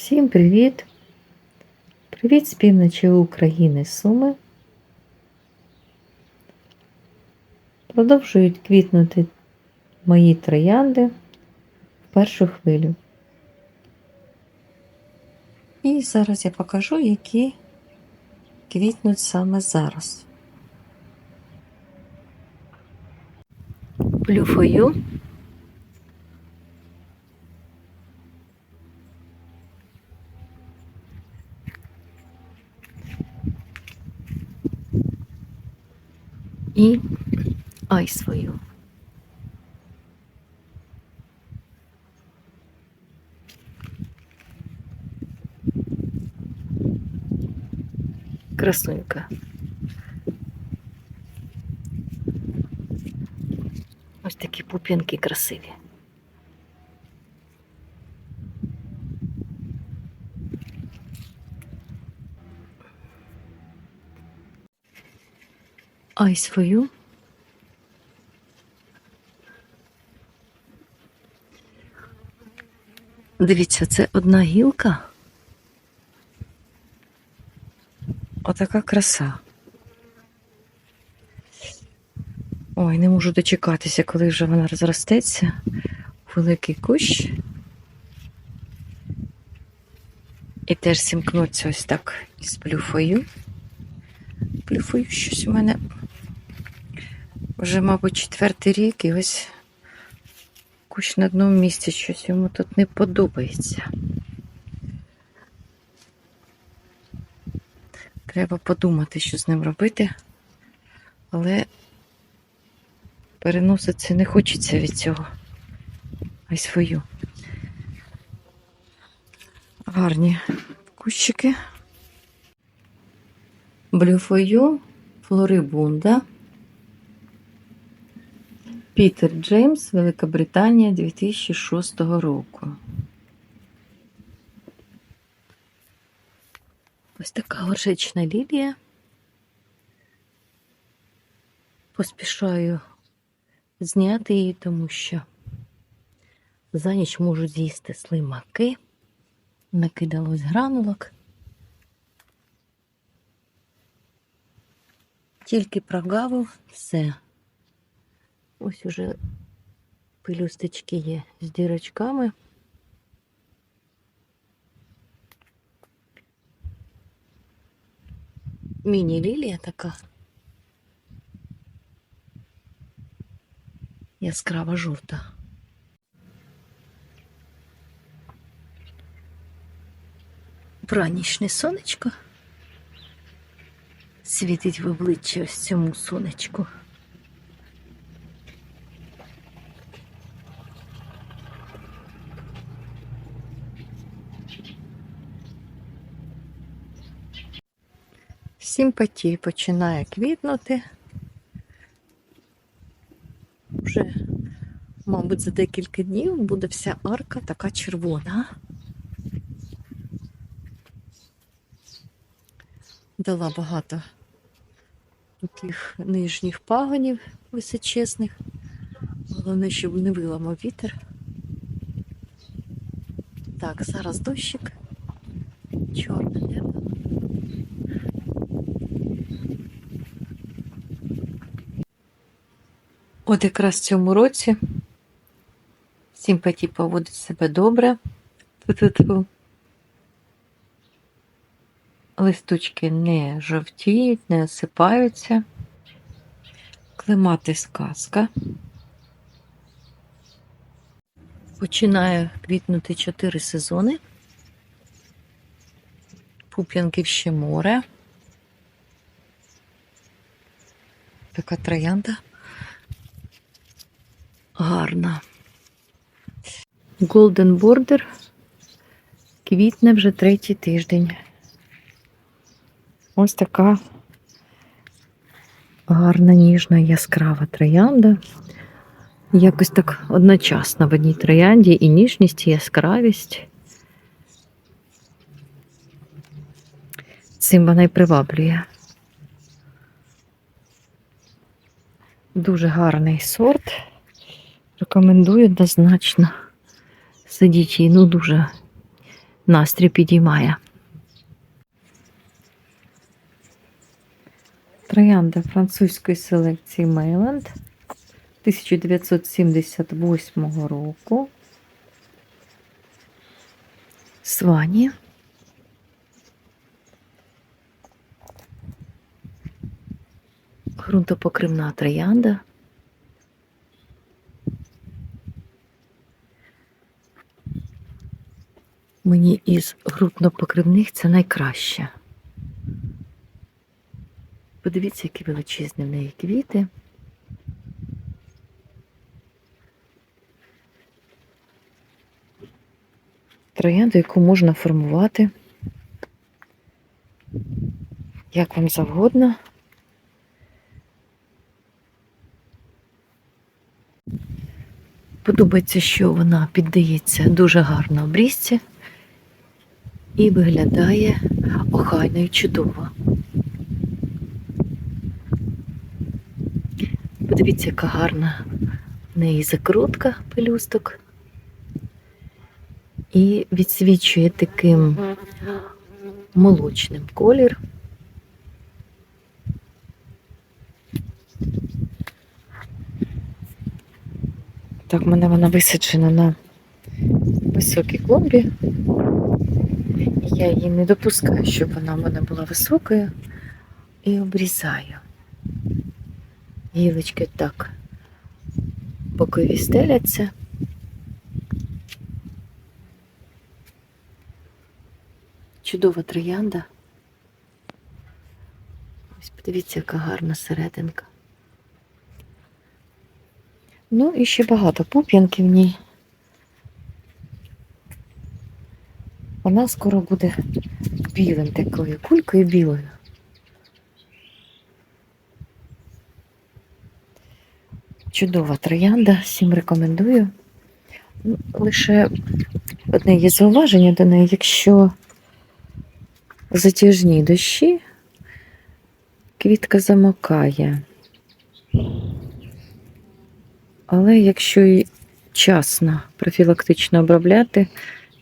Всім привіт! Привіт з півночі України Суми. Продовжують квітнути мої троянди в першу хвилю. І зараз я покажу, які квітнуть саме зараз. Плюфою. І ай свою. Красунька. Ось такі пуп'янки красиві. Ай свою. Дивіться, це одна гілка. Отака краса. Ой, не можу дочекатися, коли вже вона розростеться. Великий кущ. І теж сімкнуться ось так із плюфою. Плюфою щось у мене вже, мабуть, четвертий рік, і ось кущ на одному місці щось йому тут не подобається. Треба подумати, що з ним робити, але переноситься не хочеться від цього. А й свою. Гарні кущики. Блюфою, Флорибунда. Пітер Джеймс, Велика Британія 2006 року. Ось така горшечна лілія. Поспішаю зняти її, тому що за ніч можуть з'їсти слимаки. Накидалось гранулок. Тільки прогавив все. Ось уже пелюсточки є з дірочками. Міні-лілія така. Яскрава жовта. Вранішнє сонечко світить в обличчя ось цьому сонечку. Симпатії починає квітнути. Вже, мабуть, за декілька днів буде вся арка така червона. Дала багато таких нижніх пагонів височезних. Головне, щоб не виламав вітер. Так, зараз дощик. Чорне От якраз в цьому році симпатій поводить себе добре. Ту-ту-ту. Листочки не жовтіють, не осипаються. Клемати сказка. Починає квітнути чотири сезони. Пуп'янків море. Така троянда. Гарна. Golden Border квітне вже третій тиждень. Ось така гарна, ніжна, яскрава троянда. Якось так одночасно в одній троянді і ніжність, і яскравість. Цим вона й приваблює. Дуже гарний сорт. Рекомендую однозначно. Сидіть її, ну дуже настрій підіймає. Троянда французької селекції Мейленд 1978 року. Свані. Грунтопокривна троянда. Мені із грунтопокривних це найкраще. Подивіться, які величезні в неї квіти. Троянду, яку можна формувати як вам завгодно. Подобається, що вона піддається дуже гарно обрізці і виглядає охайно і чудово. Подивіться, яка гарна в неї закрутка пелюсток. І відсвічує таким молочним колір. Так, в мене вона висаджена на високій клумбі. Я її не допускаю, щоб вона в мене була високою. І обрізаю. Гілочки так бокові стеляться. Чудова троянда. Ось подивіться, яка гарна серединка. Ну і ще багато пуп'янки в ній. Вона скоро буде білим такою кулькою білою. Чудова троянда, всім рекомендую. Лише одне є зауваження до неї, якщо затяжні дощі, квітка замокає. Але якщо і вчасно профілактично обробляти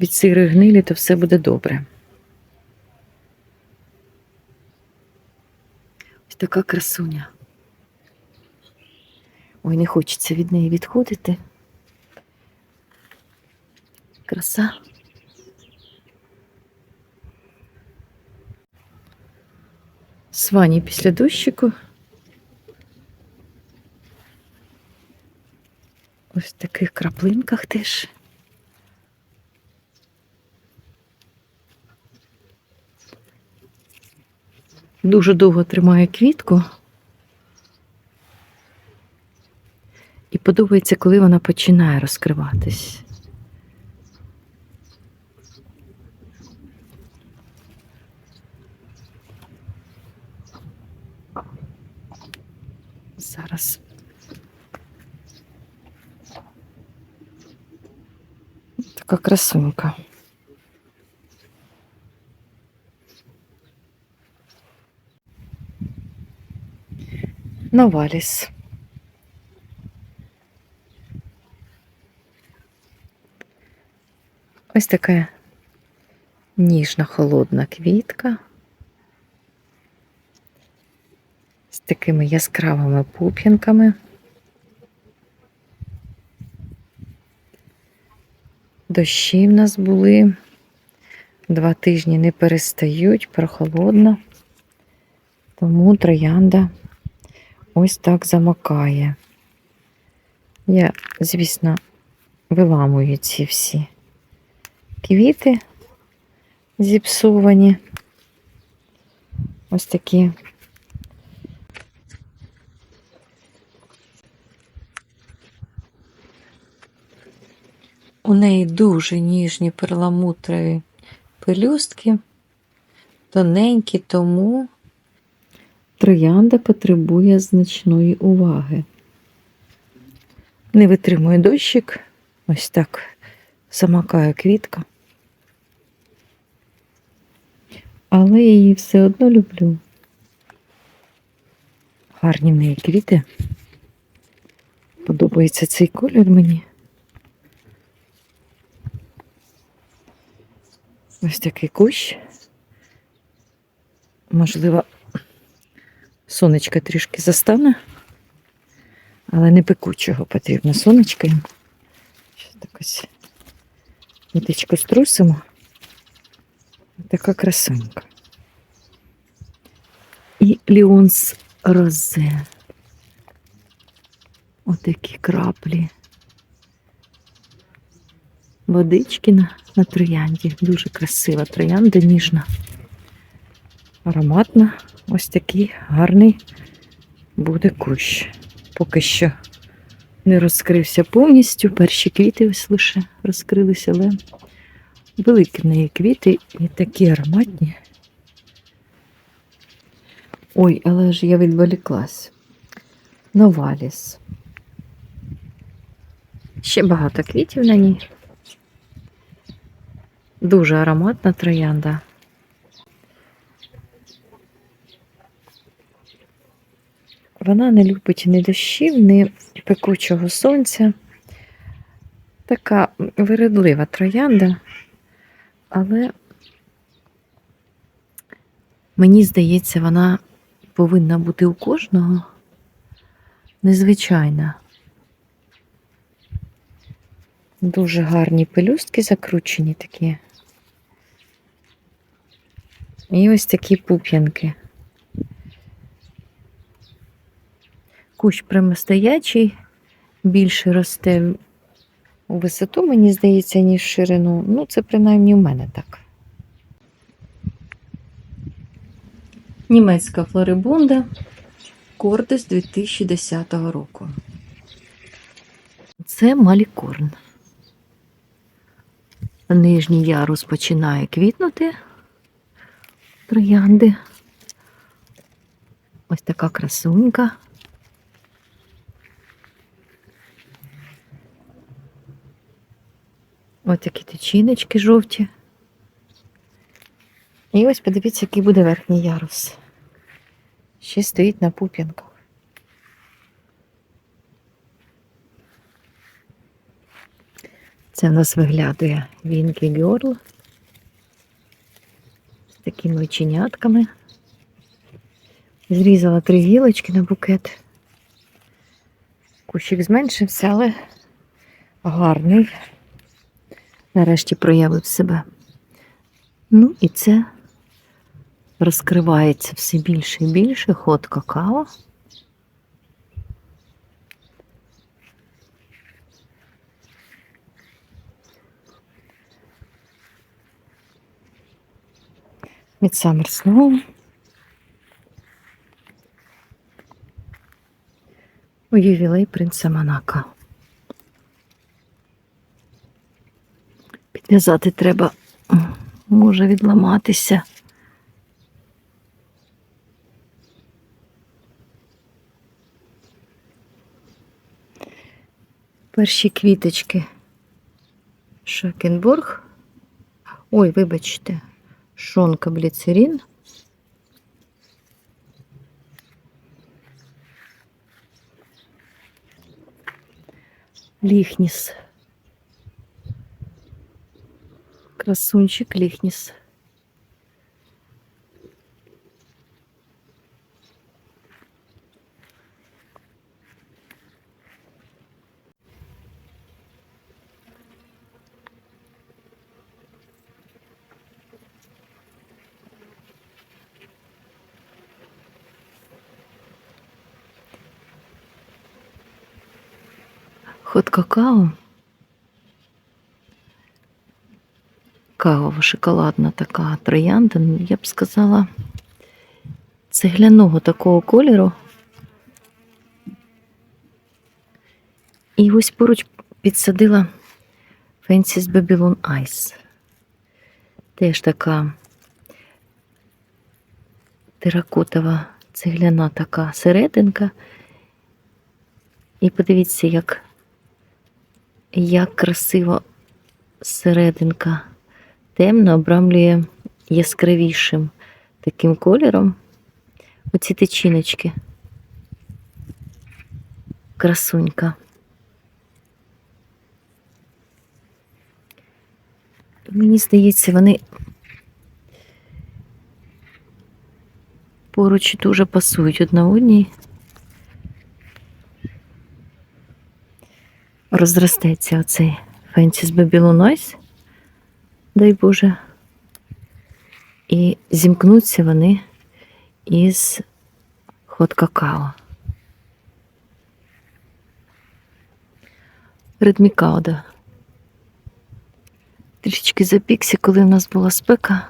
від сирої гнилі, то все буде добре. Ось така красуня. Ой, не хочеться від неї відходити. Краса. Свані після дощику. Ось в таких краплинках теж. Дуже довго тримає квітку. І подобається, коли вона починає розкриватись. Зараз. Така красунька. Новаліс. Ось така ніжна холодна квітка з такими яскравими пуп'янками. Дощі в нас були. Два тижні не перестають, прохолодно. Тому троянда ось так замокає. Я, звісно, виламую ці всі квіти зіпсовані. Ось такі. У неї дуже ніжні перламутрові пелюстки, тоненькі, тому троянда потребує значної уваги. Не витримує дощик, ось так замакає квітка. Але я її все одно люблю. Гарні в неї квіти. Подобається цей колір мені. Ось такий кущ. Можливо, сонечко трішки застане, але не пекучого потрібно сонечко. Щас так ось ниточку струсимо. Така красунька. І Ліонс Розе. Отакі краплі. Водички на, на троянді. Дуже красива троянда, ніжна. Ароматна. Ось такий гарний буде кущ. Поки що не розкрився повністю. Перші квіти ось лише розкрилися, але великі в неї квіти і такі ароматні. Ой, але ж я відволіклась. Новаліс. Ще багато квітів на ній. Дуже ароматна троянда. Вона не любить ні дощів, ні пекучого сонця. Така виродлива троянда, але мені здається, вона повинна бути у кожного незвичайна. Дуже гарні пелюстки закручені такі. І ось такі пуп'янки. Кущ прямостоячий, більше росте у висоту, мені здається, ніж в ширину. Ну, це принаймні у мене так. Німецька флорибунда Кордес 2010 року. Це малікорн. Нижній ярус починає квітнути троянди. Ось така красунька. Ось такі тичиночки жовті. І ось подивіться, який буде верхній ярус. Ще стоїть на пуп'янках. Це в нас виглядає Вінкі Гьорл з такими оченятками. Зрізала три гілочки на букет. Кущик зменшився, але гарний. Нарешті проявив себе. Ну і це розкривається все більше і більше ход какао. Midsummer Snow. У ювілей принца Монако. Підв'язати треба, може відламатися. Перші квіточки. Шокенбург. Ой, вибачте, шонка бліцерін. Ліхніс. Красунчик Ліхніс. Ход какао. Кавово-шоколадна така троянда, ну, я б сказала, цегляного такого кольору. І ось поруч підсадила Fences Babylon Ice. Теж така теракотова цегляна така серединка. І подивіться, як, як красиво серединка темно обрамлює яскравішим таким кольором. Оці течіночки. Красунька. Мені здається, вони поруч дуже пасують одна одній. Розростеться оцей Фенсіс Babylon Noise дай Боже. І зімкнуться вони із хот какао. Редмікауда. Трішечки запікся, коли в нас була спека.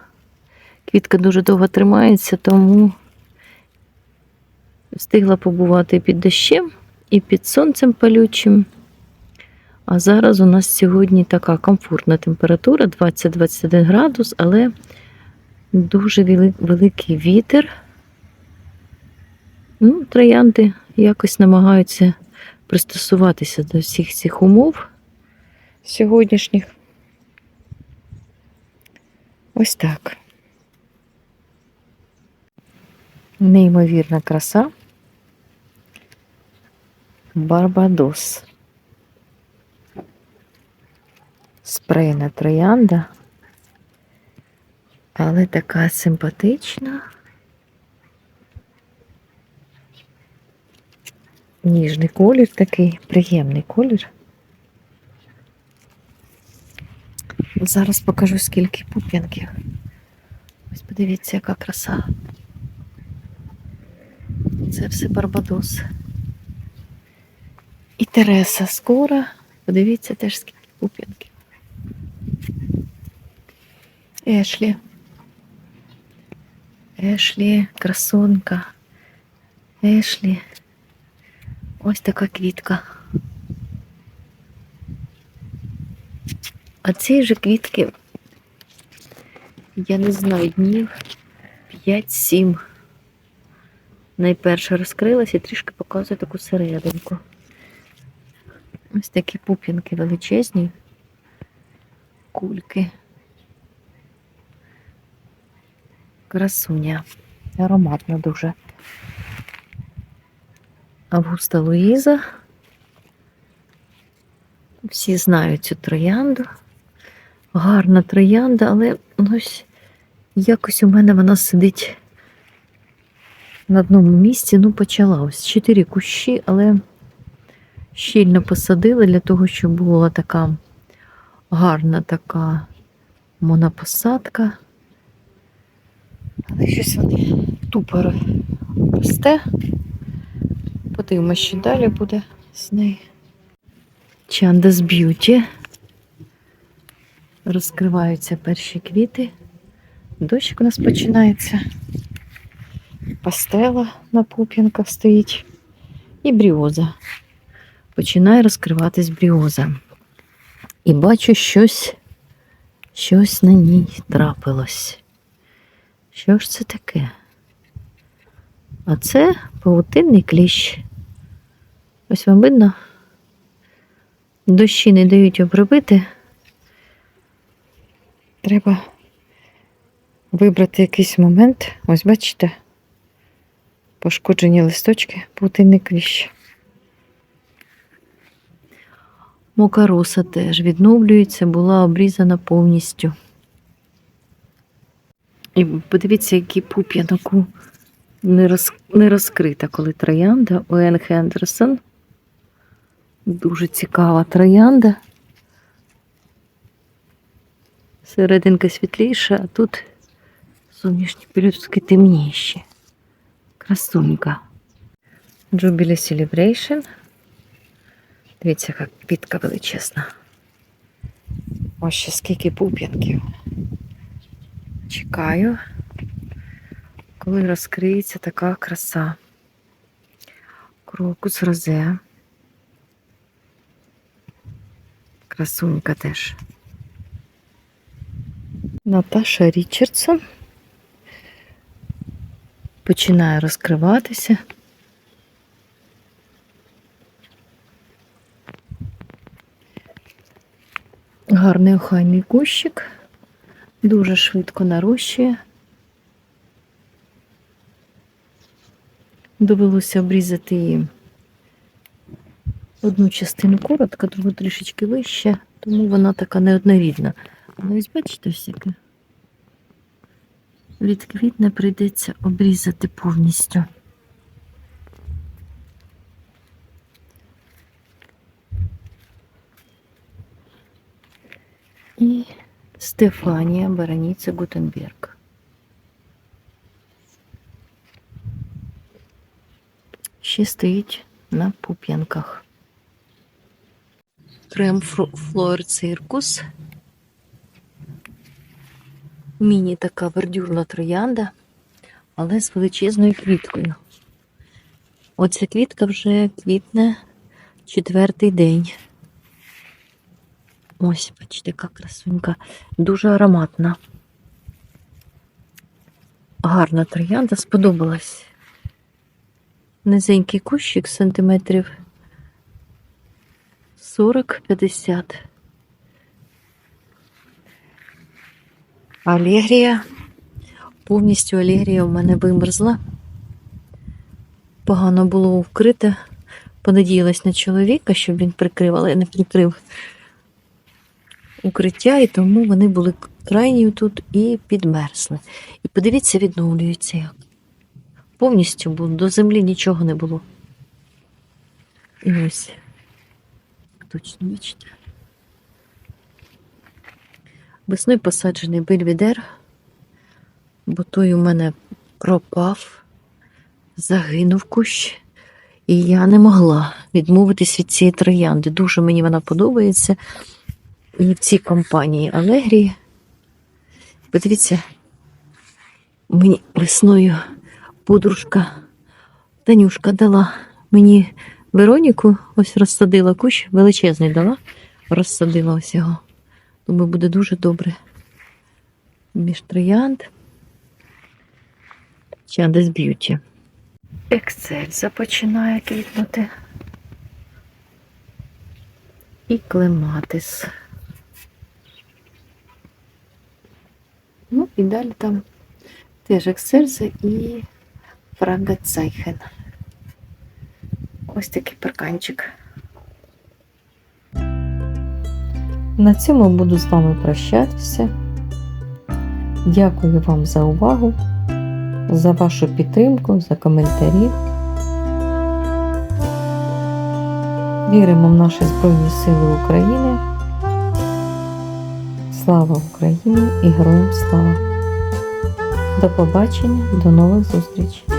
Квітка дуже довго тримається, тому встигла побувати під дощем і під сонцем палючим. А зараз у нас сьогодні така комфортна температура 20-21 градус, але дуже великий вітер. Ну, троянди якось намагаються пристосуватися до всіх цих умов сьогоднішніх. Ось так. Неймовірна краса. Барбадос. Спрейна троянда. Але така симпатична. Ніжний колір такий, приємний колір. Зараз покажу, скільки пуп'янків. Ось подивіться, яка краса. Це все Барбадос. І Тереса скоро. Подивіться теж, скільки пуп'янків. Ешлі. Ешлі, красунка. Ешлі. Ось така квітка. А ці же квітки, я не знаю, днів 5-7. Найперше розкрилась і трішки показує таку серединку. Ось такі пуп'янки величезні, кульки. Красуня. Ароматна дуже. Августа Луїза. Всі знають цю троянду. Гарна троянда, але ось якось у мене вона сидить на одному місці. Ну, почала ось чотири кущі, але щільно посадили для того, щоб була така гарна така монопосадка. Але щось вони тупо росте. Подивимося, що далі буде з нею. Чандас Б'юті. Розкриваються перші квіти. Дощик у нас починається. Пастела на пуп'янках стоїть. І бріоза. Починає розкриватись бріоза. І бачу щось, щось на ній трапилось. Що ж це таке? А це павутинний кліщ. Ось вам видно? Дощі не дають обробити. Треба вибрати якийсь момент. Ось бачите, пошкоджені листочки, павутинний кліщ. Мокароса теж відновлюється, була обрізана повністю. І подивіться, який пуп'янок не, роз, не розкрита, коли троянда у Енн Хендерсон. Дуже цікава троянда. Серединка світліша, а тут зовнішні пелюстки темніші. Красунька. Jubilee Celebration. Дивіться, яка квітка величезна. Ось ще скільки пуп'янків. Чекаю коли розкриється така краса. Крокус розе. Красунька теж. Наташа Річардсон починає розкриватися. Гарний охайний кущик, дуже швидко нарощує. Довелося обрізати її одну частину коротко, другу трішечки вище, тому вона така неоднорідна. Але ось бачите всяке. відквітне, прийдеться обрізати повністю. І Стефанія Бараніця Гутенберг. Ще стоїть на пуп'янках. Крем Флор Циркус. Міні така бордюрна троянда, але з величезною квіткою. Оця квітка вже квітне четвертий день. Ось, бачите, яка красунька. Дуже ароматна. Гарна троянда, сподобалась. Низенький кущик сантиметрів 40-50. Алегрія. Повністю алегрія у мене вимерзла. Погано було вкрите. Понадіялась на чоловіка, щоб він прикрив, але не прикрив укриття, і тому вони були крайні тут і підмерзли. І подивіться, відновлюються як. Повністю бо до землі нічого не було. І ось. Точно бачите. Весною посаджений бельведер, бо той у мене пропав, загинув кущ, і я не могла відмовитись від цієї троянди. Дуже мені вона подобається. І в цій компанії Алегрії. Подивіться, мені весною подружка Танюшка дала мені Вероніку, ось розсадила кущ, величезний дала, розсадила ось його. Думаю, буде дуже добре. Між. Чандес б'юті. Ексельза починає квітнути. І клематис. Ну і далі там теж ексельза і фрагацайхен. Ось такий парканчик. На цьому буду з вами прощатися. Дякую вам за увагу, за вашу підтримку, за коментарі. Віримо в наші Збройні Сили України. Слава Україні і героям слава! До побачення, до нових зустрічей!